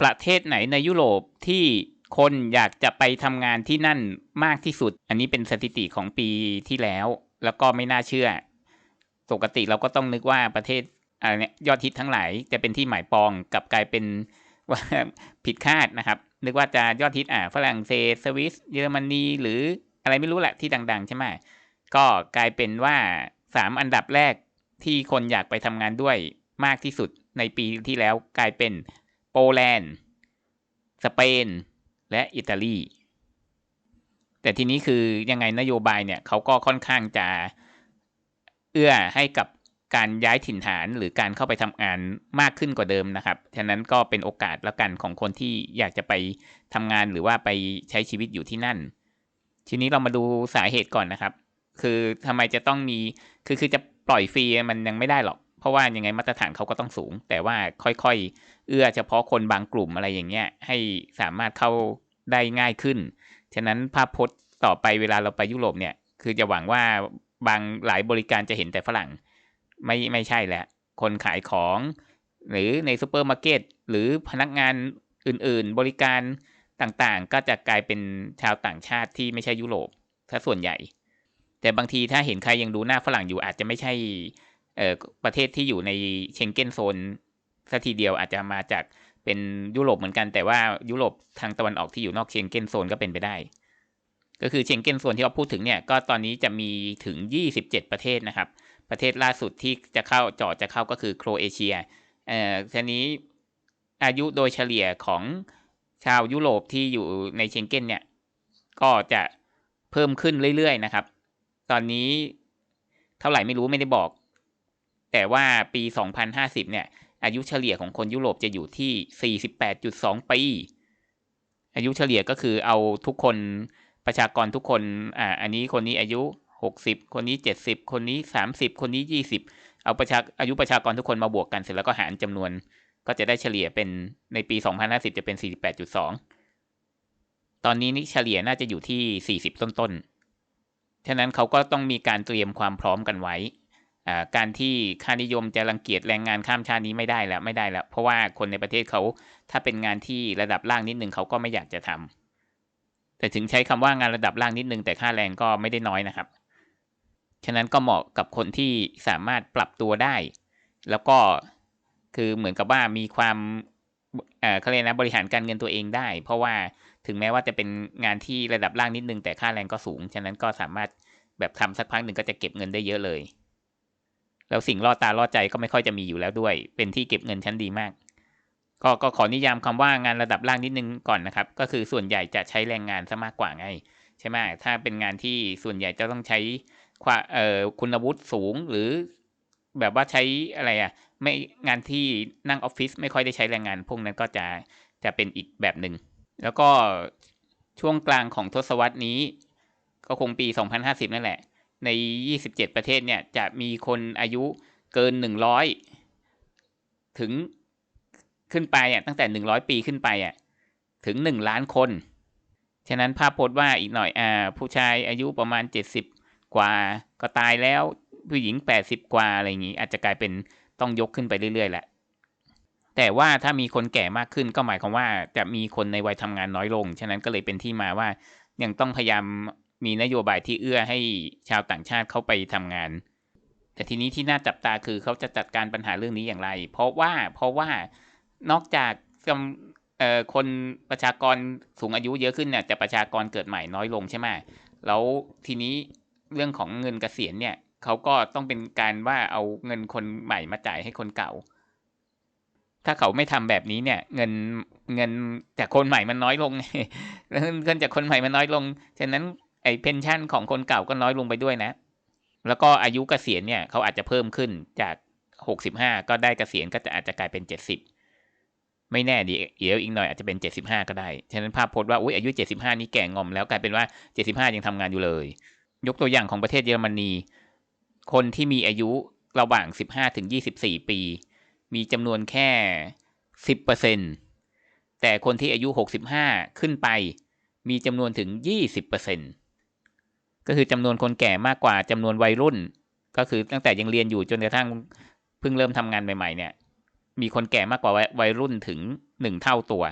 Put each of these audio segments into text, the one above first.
ประเทศไหนในยุโรปที่คนอยากจะไปทำงานที่นั่นมากที่สุด อันนี้เป็นสถิติของปีที่แล้ว แล้วก็ไม่น่าเชื่อ ปกติเราก็ต้องนึกว่าประเทศอะไรเนี่ยยอดฮิตทั้งหลายจะเป็นที่หมายปองกลับกลายเป็นว่าผิดคาดนะครับ นึกว่าจะยอดฮิตอ่าฝรั่งเศสสวิสเยอรมนีหรืออะไรไม่รู้แหละที่ดัง ๆ ใช่ไหมก็กลายเป็นว่าสามอันดับแรกที่คนอยากไปทำงานด้วยมากที่สุดในปีที่แล้วกลายเป็น โปแลนด์ สเปน และอิตาลี แต่ทีนี้คือยังไงนโยบายเนี่ยเขาก็ค่อนข้างจะเอื้อให้กับการย้ายถิ่นฐานหรือการเข้าไปทำงานมากขึ้นกว่าเดิมนะครับ ฉะนั้นก็เป็นโอกาสแล้วกันของคนที่อยากจะไปทำงานหรือว่าไปใช้ชีวิตอยู่ที่นั่น ทีนี้เรามาดูสาเหตุก่อนนะครับ คือทำไมจะต้องมี คือคือจะปล่อยฟรีมันยังไม่ได้หรอก ราะว่ายังไงมาตรฐานเขาก็ต้องสูง แต่ว่าค่อยๆ เอื้อเฉพาะคนบางกลุ่มอะไรอย่างเงี้ยให้สามารถเข้าได้ง่ายขึ้น ฉะนั้นภาพพจน์ต่อไปเวลาเราไปยุโรปเนี่ย คือจะหวังว่าบางหลายบริการจะเห็นแต่ฝรั่ง ไม่ไม่ใช่แหละ คนขายของ หรือในซูเปอร์มาร์เก็ตหรือพนักงานอื่นๆ บริการต่างๆ ก็จะกลายเป็นชาวต่างชาติที่ไม่ใช่ยุโรปถ้าส่วนใหญ่ แต่บางทีถ้าเห็นใครยังดูหน้าฝรั่งอยู่อาจจะไม่ใช่ เอ่อประเทศที่อยู่ในเชงเก้นโซนสัทีเดียวอาจจะมาจากเป็นยุโรปเหมือนกัน แต่ว่ายุโรปทางตะวันออกที่อยู่นอกเชงเก้นโซนก็เป็นไปได้ ก็คือเชงเก้นโซนที่เราพูดถึงเนี่ยก็ตอนนี้จะมีถึง 27 ประเทศนะครับ ประเทศล่าสุดที่จะเข้าจอดจะเข้าก็คือโครเอเชียเอ่อทีนี้อายุโดยเฉลี่ยของชาวยุโรปที่อยู่ในเชงเก้นเนี่ยก็จะเพิ่มขึ้นเรื่อยๆนะครับ ตอนนี้เท่าไหร่ไม่รู้ไม่ได้บอก แต่ว่าปี 2050 เนี่ย อายุเฉลี่ยของคนยุโรปจะอยู่ที่ 48.2 ปี อายุเฉลี่ยก็คือเอาทุกคนประชากรทุกคน อ่า อันนี้คนนี้อายุ 60 คนนี้ 70 คนนี้ 30 คนนี้ 20 เอาประชาอายุประชากรทุกคนมาบวกกันเสร็จแล้วก็หารจำนวน ก็จะได้เฉลี่ยเป็นในปี 2050 จะเป็น 48.2 ตอนนี้นี่เฉลี่ยน่าจะอยู่ที่ 40 ต้นๆ ฉะนั้นเขาก็ต้องมีการเตรียมความพร้อมกันไว้ การที่ค่านิยมจะรังเกียจแรงงานข้ามชาตินี้ไม่ได้แล้วไม่ได้แล้ว เพราะว่าคนในประเทศเขาถ้าเป็นงานที่ระดับล่างนิดนึงเขาก็ไม่อยากจะทำแต่ถึงใช้คำว่างานระดับล่างนิดนึงแต่ค่าแรงก็ไม่ได้น้อยนะครับ ฉะนั้นก็เหมาะกับคนที่สามารถปรับตัวได้ แล้วก็คือเหมือนกับว่ามีความเขาเรียกนะบริหารการเงินตัวเองได้ เพราะว่าถึงแม้ว่าจะเป็นงานที่ระดับล่างนิดนึงแต่ค่าแรงก็สูง ฉะนั้นก็สามารถแบบทำสักพักหนึ่งก็จะเก็บเงินได้เยอะเลย แล้วสิ่งล่อตาล่อใจก็ไม่ค่อยจะมีอยู่แล้วด้วย เป็นที่เก็บเงินชั้นดีมาก ก็ก็ขอนิยามคำว่างานระดับล่างนิดนึงก่อนนะครับ ก็คือส่วนใหญ่จะใช้แรงงานซะมากกว่าไง ใช่ไหมถ้าเป็นงานที่ส่วนใหญ่จะต้องใช้ความเอ่อคุณวุฒิสูงหรือแบบว่าใช้อะไรอะไม่งานที่นั่งออฟฟิศไม่ค่อยได้ใช้แรงงาน พวกนั้นก็จะจะเป็นอีกแบบหนึ่งแล้วก็ช่วงกลางของทศวรรษนี้ ก็คงปี 2050 นั่นแหละ ใน 27 ประเทศเนี่ยจะมีคนอายุเกิน 100 ถึงขึ้นไปอะตั้งแต่ 100 ปีขึ้นไปอะถึง 1 ล้านคน ฉะนั้นภาพพจน์ว่าอีกหน่อยอ่าผู้ชายอายุประมาณ 70 กว่าก็ตายแล้วผู้หญิง 80 กว่าอะไรอย่างนี้ อาจจะกลายเป็นต้องยกขึ้นไปเรื่อยๆแหละแต่ว่าถ้ามีคนแก่มากขึ้นก็หมายความว่าจะมีคนในวัยทำงานน้อยลง ฉะนั้นก็เลยเป็นที่มาว่ายังต้องพยายาม มีนโยบายที่เอื้อให้ชาวต่างชาติเข้าไปทำงาน แต่ทีนี้ที่น่าจับตาคือเขาจะจัดการปัญหาเรื่องนี้อย่างไร เพราะว่าเพราะว่านอกจากคนประชากรสูงอายุเยอะขึ้นเนี่ยแต่ประชากรเกิดใหม่น้อยลงใช่ไหมแล้วทีนี้เรื่องของเงินเกษียณเนี่ยเขาก็ต้องเป็นการว่าเอาเงินคนใหม่มาจ่ายให้คนเก่า ถ้าเขาไม่ทำแบบนี้เนี่ย เงินเงินจากคนใหม่มันน้อยลงเงินจากคนใหม่มันน้อยลงฉะนั้น ไอ้เพนชั่นของคนเก่าก็น้อยลงไปด้วยนะ แล้วก็อายุเกษียณเนี่ยเขาอาจจะเพิ่มขึ้นจากหกสิบห้าก็ได้เกษียณก็จะอาจจะกลายเป็นเจ็ดสิบไม่แน่ดีเดี๋ยวอีกหน่อยอาจจะเป็นเจ็ดสิบห้าก็ได้ ฉะนั้นภาพพจน์ว่าอุ้ยอายุเจ็ดสิบห้านี้แก่งอมแล้วกลายเป็นว่าเจ็ดสิบห้ายังทำงานอยู่เลย ยกตัวอย่างของประเทศเยอรมนี คนที่มีอายุระหว่างสิบห้าถึงยี่สิบสี่ปี มีจำนวนแค่สิบเปอร์เซ็นแต่คนที่อายุหกสิบห้าขึ้นไป มีจำนวนถึงยี่สิบเปอร์เซ็นต์ ก็คือจำนวนคนแก่มากกว่าจำนวนวัยรุ่น ก็คือตั้งแต่ยังเรียนอยู่จนกระทั่งเพิ่งเริ่มทำงานใหม่ ๆ เนี่ย มีคนแก่มากกว่าวัยรุ่นถึงหนึ่งเท่าตัว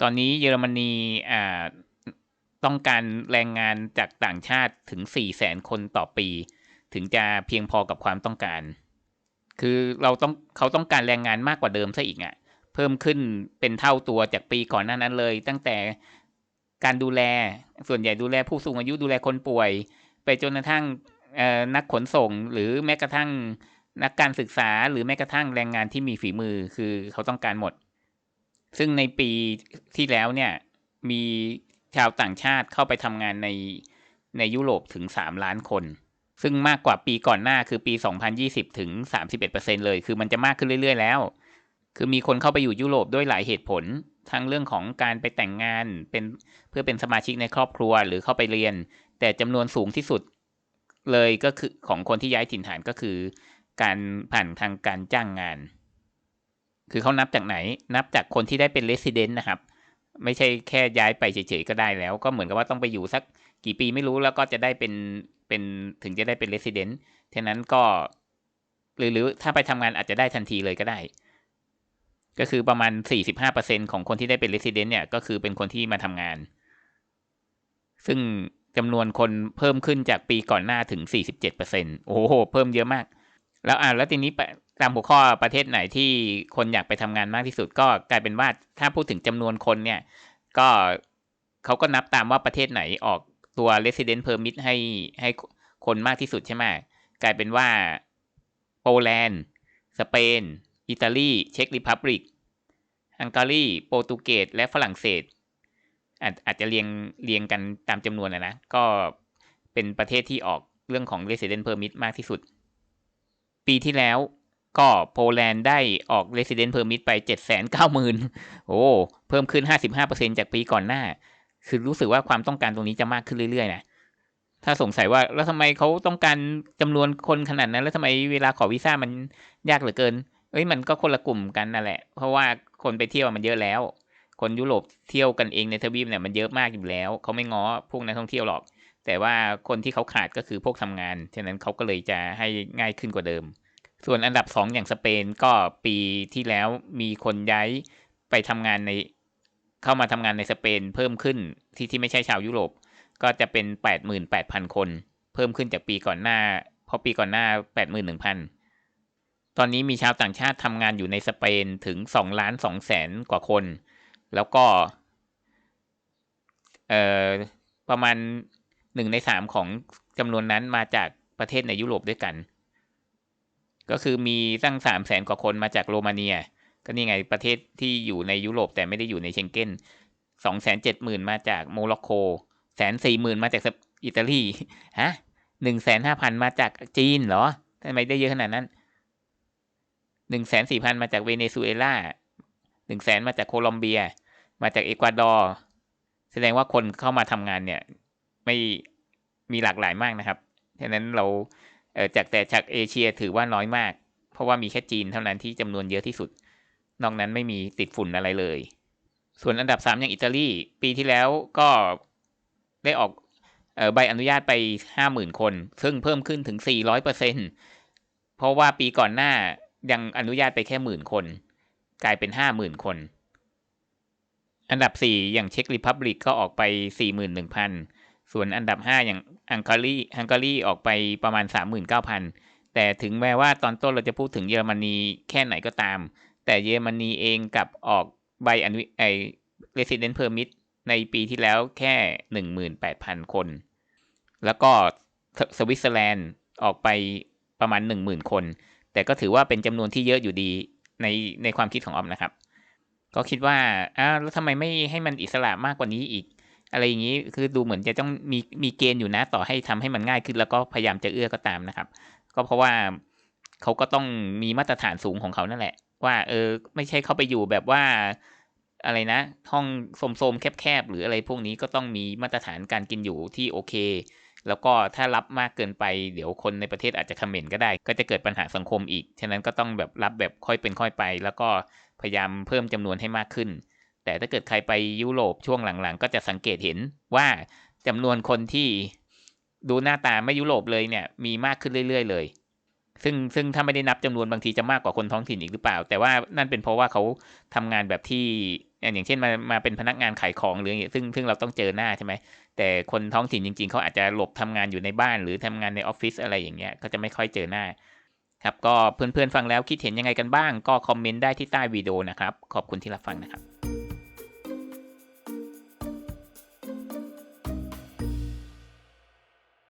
ตอนนี้เยอรมนีอ่าต้องการแรงงานจากต่างชาติถึงสี่แสนคนต่อปี ถึงจะเพียงพอกับความต้องการ คือเราต้องเขาต้องการแรงงานมากกว่าเดิมซะอีกอะ่ะ เพิ่มขึ้นเป็นเท่าตัวจากปีก่อนหน้านั้นเลย ตั้งแต่ การดูแล ส่วนใหญ่ดูแลผู้สูงอายุดูแลคนป่วย ไปจนกระทั่งนักขนส่ง หรือแม้กระทั่งนักการศึกษา หรือแม้กระทั่งแรงงานที่มีฝีมือคือเขาต้องการหมด ซึ่งในปีที่แล้วเนี่ยมีชาวต่างชาติเข้าไปทำงานในในยุโรปถึง 3 ล้านคน ซึ่งมากกว่าปีก่อนหน้าคือปี 2020 ถึง 31%เลย คือมันจะมากขึ้นเรื่อย ๆ แล้ว คือมีคนเข้าไปอยู่ยุโรปด้วยหลายเหตุผล ทั้งเรื่องของการไปแต่งงานเป็นเพื่อเป็นสมาชิกในครอบครัวหรือเข้าไปเรียน แต่จำนวนสูงที่สุดเลยก็คือของคนที่ย้ายถิ่นฐานก็คือ การผ่านทางการจ้างงาน คือเขานับจากไหน นับจากคนที่ได้เป็นเลสซิเดนต์นะครับ ไม่ใช่แค่ย้ายไปเฉยๆก็ได้แล้ว ก็เหมือนกับว่าต้องไปอยู่สักกี่ปีไม่รู้แล้วก็จะได้เป็นเป็นถึงจะได้เป็นเรสซิเดนต์ท่นั้นก็ หรือหรือถ้าไปทำงานอาจจะได้ทันทีเลยก็ได้ ก็คือประมาณสี่สิบห้าเปอร์เซ็นของคนที่ได้เป็นเรสซิเดนต์เนี่ย ก็คือเป็นคนที่มาทำงาน ซึ่งจำนวนคนเพิ่มขึ้นจากปีก่อนหน้าถึงสี่สิบเจ็ดเปอร์เซ็นโอ้โห เพิ่มเยอะมาก แล้วอ่าแล้วทีนี้ตามหัวข้อประเทศไหนที่คนอยากไปทำงานมากที่สุด ก็กลายเป็นว่าถ้าพูดถึงจำนวนคนเนี่ย ก็เขาก็นับตามว่าประเทศไหนออกตัว resident permit ให้ให้คนมากที่สุดใช่ไหมกลายเป็นว่าโปแลนด์ สเปน อิตาลี เช็กริพับลิก ฮังการี โปรตุเกส และฝรั่งเศส อาจอาจจะเรียงเรียงกันตามจำนวนนะนะ ก็เป็นประเทศที่ออกเรื่องของ resident permit มากที่สุด ปีที่แล้วก็โปแลนด์ได้ออก Resident Permit ไปเจ็ดแสนเก้าหมื่นโอ้ เพิ่มขึ้นห้าสิบห้าเปอร์เซ็นจากปีก่อนหน้า คือรู้สึกว่าความต้องการตรงนี้จะมากขึ้นเรื่อยๆนะ ถ้าสงสัยว่าแล้วทำไมเขาต้องการจำนวนคนขนาดนั้น แล้วทำไมเวลาขอวีซ่ามันยากเหลือเกิน เอ้ยมันก็คนละกลุ่มกันนั่นแหละ เพราะว่าคนไปเที่ยวมันเยอะแล้ว คนยุโรปเที่ยวกันเองในทวีปเนี่ยมันเยอะมากอยู่แล้ว เขาไม่ง้อพวกนักท่องเที่ยวหรอก แต่ว่าคนที่เขาขาดก็คือพวกทำงาน ฉะนั้นเขาก็เลยจะให้ง่ายขึ้นกว่าเดิม ส่วนอันดับ 2ออย่างสเปนก็ปีที่แล้วมีคนย้ายไปทำงานในเข้ามาทำงานในสเปนเพิ่มขึ้นที่ที่ไม่ใช่ชาวยุโรป ก็จะเป็น 88,000 คน เพิ่มขึ้นจากปีก่อนหน้า เพราะปีก่อนหน้า 81,000 ตอนนี้มีชาวต่างชาติทำงานอยู่ในสเปนถึงสองล้านสองแสนกว่าคน แล้วก็เอ่อประมาณหนึ่งในสามของจำนวนนั้นมาจากประเทศในยุโรปด้วยกัน ก็คือมีตั้งสามแสนกว่าคนมาจากโรมาเนีย ก็นี่ไงประเทศที่อยู่ในยุโรปแต่ไม่ได้อยู่ในเชงเก้นสองแสนเจ็ดหมื่นมาจากโมร็อกโกแสนสี่หมื่นมาจากอิตาลีฮะหนึ่งแสนห้าพันมาจากจีนเหรอทำไมได้เยอะขนาดนั้น หนึ่งแสนสี่พันมาจากเวเนซุเอลาหนึ่งแสนมาจากโคลอมเบีย มาจากเอกวาดอร์ แสดงว่าคนเข้ามาทำงานเนี่ยไม่มีหลากหลายมากนะครับ ฉะนั้นเราจากแต่จากเอเชียถือว่าน้อยมาก เพราะว่ามีแค่จีนเท่านั้นที่จำนวนเยอะที่สุด นอกนั้นไม่มีติดฝุ่นอะไรเลย ส่วนอันดับสามอย่างอิตาลีปีที่แล้วก็ได้ออกใบอนุญาตไปห้าหมื่นคน ซึ่งเพิ่มขึ้นถึงสี่ร้อยเปอร์เซ็นเพราะว่าปีก่อนหน้า ยังอนุญาตไปแค่หมื่นคน กลายเป็นห้าหมื่นคน อันดับสี่อย่างเช็กริพับลิกก็ออกไปสี่หมื่นหนึ่งพันส่วนอันดับ5อย่างฮังการีฮังการีออกไปประมาณ39,000แต่ถึงแม้ว่าตอนต้นเราจะพูดถึงเยอรมนีแค่ไหนก็ตาม แต่เยอรมนีเองกับออกใบอนุไอ resident permit ในปีที่แล้วแค่ 18,000 คน แล้วก็สวิตเซอร์แลนด์ออกไปประมาณ 10,000 คน แต่ก็ถือว่าเป็นจำนวนที่เยอะอยู่ดีในในความคิดของออมนะครับ ก็คิดว่าอ้าวแล้วทำไมไม่ให้มันอิสระมากกว่านี้อีก อะไรอย่างนี้คือดูเหมือนจะต้องมีมีเกณฑ์อยู่นะ ต่อให้ทำให้มันง่ายขึ้น แล้วก็พยายามจะเอื้อก็ตามนะครับ ก็เพราะว่าเขาก็ต้องมีมาตรฐานสูงของเขานั่นแหละ ว่า เออ ไม่ใช่เข้าไปอยู่แบบว่าอะไรนะ ห้องโสมๆแคบๆหรืออะไรพวกนี้ก็ต้องมีมาตรฐานการกินอยู่ที่โอเค แล้วก็ถ้ารับมากเกินไปเดี๋ยวคนในประเทศอาจจะคอมเมนต์ก็ได้ ก็จะเกิดปัญหาสังคมอีก ฉะนั้นก็ต้องแบบรับแบบค่อยเป็นค่อยไป แล้วก็พยายามเพิ่มจำนวนให้มากขึ้น แต่ถ้าเกิดใครไปยุโรปช่วงหลังๆ ก็จะสังเกตเห็นว่าจำนวนคนที่ดูหน้าตาไม่ยุโรปเลยเนี่ยมีมากขึ้นเรื่อย ๆ เลย ซึ่งซึ่งถ้าไม่ได้นับจำนวนบางทีจะมากกว่าคนท้องถิ่นอีกหรือเปล่า แต่ว่านั่นเป็นเพราะว่าเขาทำงานแบบที่อย่างเช่นมามาเป็นพนักงานขายของหรืออย่างเงี้ยซึ่งซึ่งเราต้องเจอหน้าใช่ไหมแต่คนท้องถิ่นจริง ๆเขาอาจจะหลบทำงานอยู่ในบ้าน หรือทำงานในออฟฟิศอะไรอย่างเงี้ยก็จะไม่ค่อยเจอหน้าครับก็เพื่อนๆฟังแล้วคิดเห็นยังไงกันบ้าง ก็คอมเมนต์ได้ที่ใต้วิดีโอนะครับขอบคุณที่รับฟังนะครับ